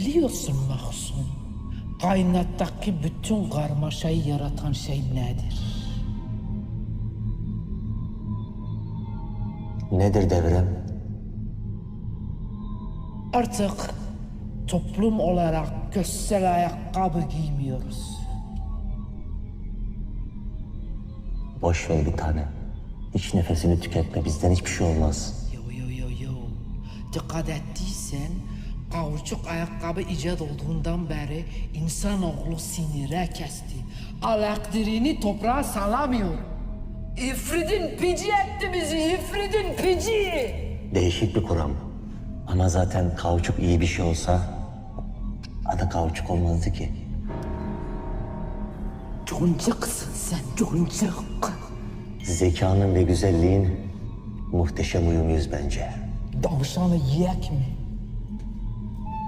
Biliyorsun Mahsun, kainattaki bütün karmaşayı yaratan şey nedir? Nedir devrem? Artık toplum olarak köstel ayakkabı giymiyoruz. Boş ver bir tane. Hiç nefesini tüketme. Bizden hiçbir şey olmaz. Yo yo yo yo. Dikkat ettiysen kauçuk ayakkabı icat olduğundan beri insanoğlu sinire kesti. Elektriğini toprağa salamıyor. İfridin pici etti bizi, İfridin pici. Değişik bir kuram. Ama zaten kauçuk iyi bir şey olsa adı kauçuk olmazdı ki. Concuksun sen, concuk. Zekanın ve güzelliğin muhteşem uyumuyuz bence. Davşanı yiyek mi?